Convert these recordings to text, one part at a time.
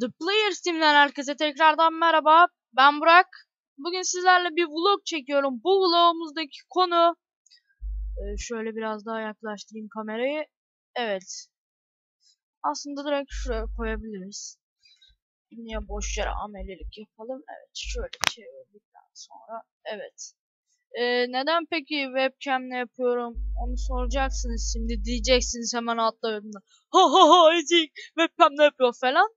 The Players Team'den herkese tekrardan merhaba. Ben Burak. Bugün sizlerle bir vlog çekiyorum. Bu vlogumuzdaki konu ee, şöyle biraz daha yaklaştırayım kamerayı. Evet. Aslında direkt şuraya koyabiliriz. Niye boş yere amelilik yapalım? Evet. Şöyle çevirdikten sonra. Evet. Ee, neden peki webcam'le yapıyorum? Onu soracaksınız şimdi. Diyeceksiniz hemen altta yorumda. Ha ha ha ezik webcam'le yapıyor falan.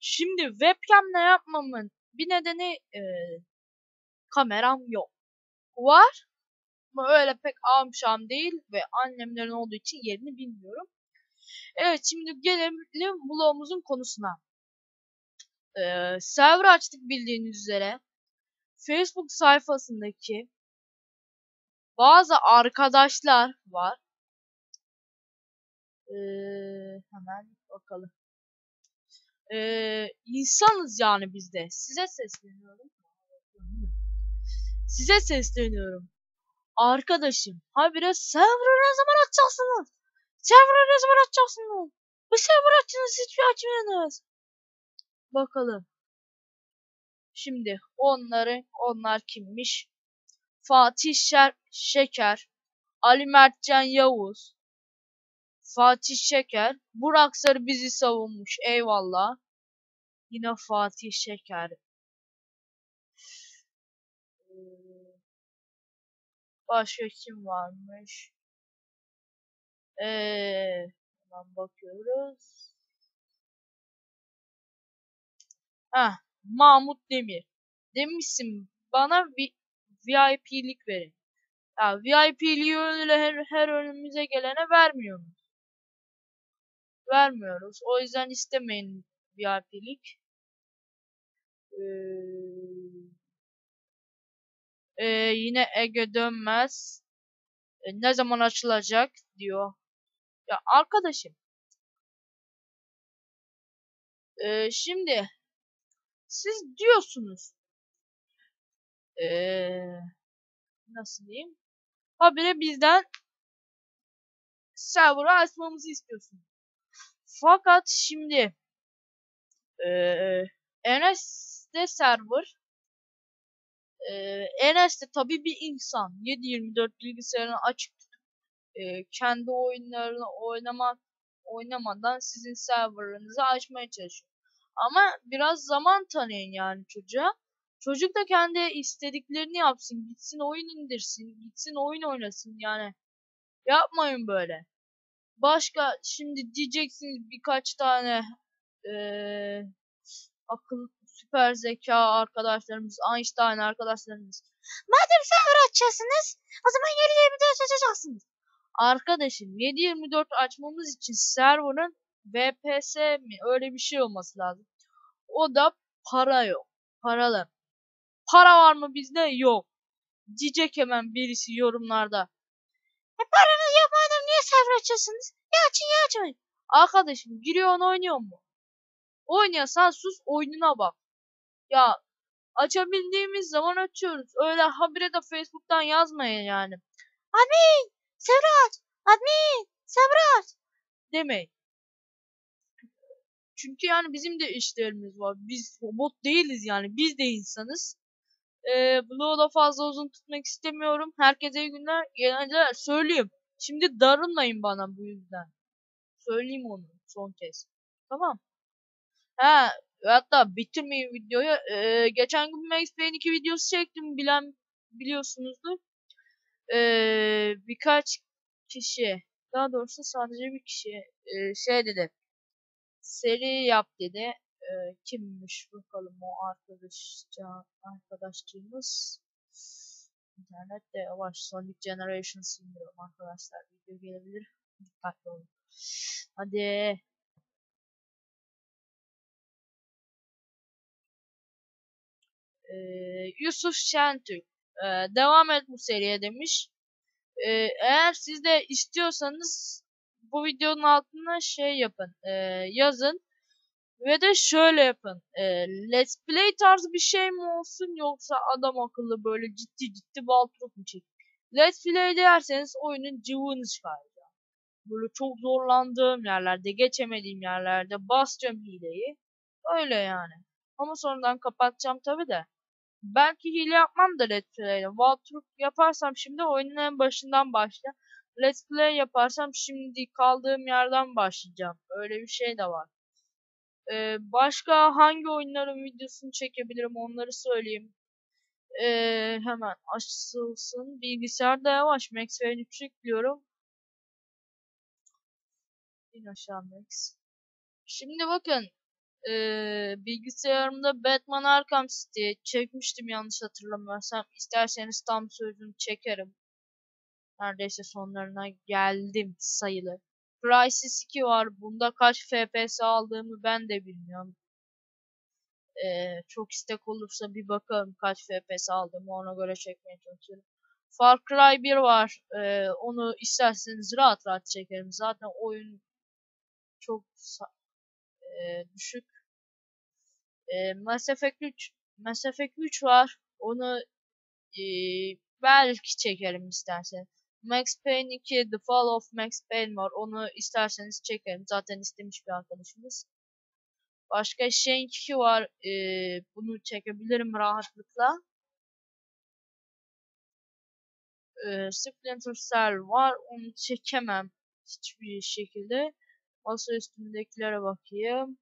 Şimdi webcam'le yapmamın bir nedeni e, kameram yok. Var ama öyle pek amşam değil ve annemlerin olduğu için yerini bilmiyorum. Evet şimdi gelelim vlogumuzun konusuna. Ee, server açtık bildiğiniz üzere. Facebook sayfasındaki bazı arkadaşlar var. Ee, hemen bakalım. Ee, insanız yani biz de. Size sesleniyorum. Size sesleniyorum. Arkadaşım, habire server'ı ne zaman açacaksınız? Server'ı ne zaman açacaksınız? Bu server açınız hiçbir açmıyorsunuz. Bakalım. Şimdi onları, onlar kimmiş? Fatih Şer Şeker, Ali Mertcan Yavuz, Fatih Şeker, Burak Sarı bizi savunmuş. Eyvallah. Yine Fatih Şeker. Başka kim varmış? Ee, hemen bakıyoruz. Heh, Mahmut Demir. Demişsin bana VIP'lik verin. Ya VIP'liği öyle her, her önümüze gelene vermiyoruz. Vermiyoruz. O yüzden istemeyin VIP'lik. Ee, ee, yine Ege dönmez. Ee, ne zaman açılacak diyor. Ya arkadaşım. Ee, şimdi siz diyorsunuz. Ee, nasıl diyeyim? Habire bizden server'ı açmamızı istiyorsunuz. Fakat şimdi ee, Enes'te server ee, Enes de tabii bir insan. 7-24 bilgisayarını açık tutup e, kendi oyunlarını oynamak oynamadan sizin serverınızı açmaya çalışıyor. Ama biraz zaman tanıyın yani çocuğa. Çocuk da kendi istediklerini yapsın. Gitsin oyun indirsin. Gitsin oyun oynasın yani. Yapmayın böyle. Başka şimdi diyeceksiniz birkaç tane ee, akıl süper zeka arkadaşlarımız, Einstein arkadaşlarımız. Madem server açacaksınız o zaman 724 açacaksınız. Arkadaşım 724 açmamız için server'ın VPS mi öyle bir şey olması lazım. O da para yok. Paralı. Para var mı bizde? Yok. Diyecek hemen birisi yorumlarda. E paranız server açıyorsunuz? Ya açın ya açmayın. Arkadaşım giriyorsun oynuyor mu? Oynuyorsan sus oyununa bak. Ya açabildiğimiz zaman açıyoruz. Öyle habire de Facebook'tan yazmayın yani. Admin! Sevrat! Admin! Sevrat! Demeyin. Çünkü yani bizim de işlerimiz var. Biz robot değiliz yani. Biz de insanız. Ee, Bloğu da fazla uzun tutmak istemiyorum. Herkese iyi günler. Genelde söyleyeyim. Şimdi darılmayın bana bu yüzden. Söyleyeyim onu son kez. Tamam. Ha hatta bitirmeyin videoyu. Ee, geçen gün Max Payne 2 videosu çektim bilen biliyorsunuzdur. Ee, birkaç kişi daha doğrusu sadece bir kişi e, şey dedi. Seri yap dedi. E, kimmiş bakalım o arkadaşça arkadaşçığımız. İnternette yavaş Sonic Generation silmiyorum arkadaşlar. Video gelebilir. Dikkatli olun. Hadi. Ee, Yusuf Şentürk. Ee, devam et bu seriye demiş. Ee, eğer siz de istiyorsanız bu videonun altına şey yapın. E, yazın. Ve de şöyle yapın. E, let's play tarzı bir şey mi olsun yoksa adam akıllı böyle ciddi ciddi Baltruk mu çekin? Let's play derseniz oyunun cıvığını çıkaracağım. Böyle çok zorlandığım yerlerde, geçemediğim yerlerde basacağım hileyi. Öyle yani. Ama sonradan kapatacağım tabi de. Belki hile yapmam da Let's Play'de. Walkthrough yaparsam şimdi oyunun en başından başla. Let's Play yaparsam şimdi kaldığım yerden başlayacağım. Öyle bir şey de var. Ee, başka hangi oyunların videosunu çekebilirim onları söyleyeyim. Ee, hemen açılsın. Bilgisayarda yavaş. Max Payne 3 yüklüyorum. İn aşağı Max. Şimdi bakın. Ee, bilgisayarımda Batman Arkham City çekmiştim yanlış hatırlamıyorsam. İsterseniz tam sözünü çekerim. Neredeyse sonlarına geldim sayılı. Crysis 2 var. Bunda kaç FPS aldığımı ben de bilmiyorum. Ee, çok istek olursa bir bakalım kaç FPS aldığımı ona göre çekmeye çalışıyorum. Far Cry 1 var. Ee, onu isterseniz rahat rahat çekerim. Zaten oyun çok e, düşük. E, Mass Effect 3 Mass Effect 3 var. Onu e, belki çekerim istersen. Max Payne 2 The Fall of Max Payne var. Onu isterseniz çekerim. Zaten istemiş bir arkadaşımız. Başka Shank 2 var. E, bunu çekebilirim rahatlıkla. E, Splinter Cell var. Onu çekemem hiçbir şekilde. Masa üstündekilere bakayım.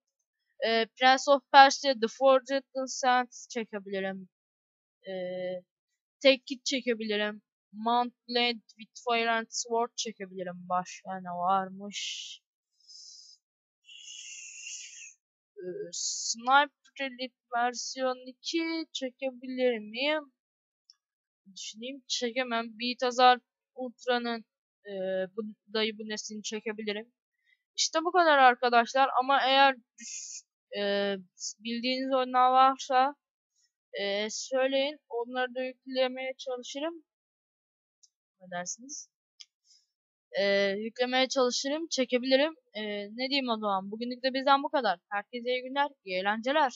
E, Prince of Persia The Forgotten Sands çekebilirim. E, Take It çekebilirim. Mount Blade with Fire and Sword çekebilirim. Başka ne varmış? E, Sniper Elite versiyon 2 çekebilir miyim? Düşüneyim. Çekemem. Beat Hazard Ultra'nın e, bu, dayı bu neslini çekebilirim. İşte bu kadar arkadaşlar ama eğer e, bildiğiniz oyunlar varsa e, söyleyin. Onları da yüklemeye çalışırım. Ne dersiniz? E, yüklemeye çalışırım. Çekebilirim. E, ne diyeyim o zaman? Bugünlük de bizden bu kadar. Herkese iyi günler. iyi eğlenceler.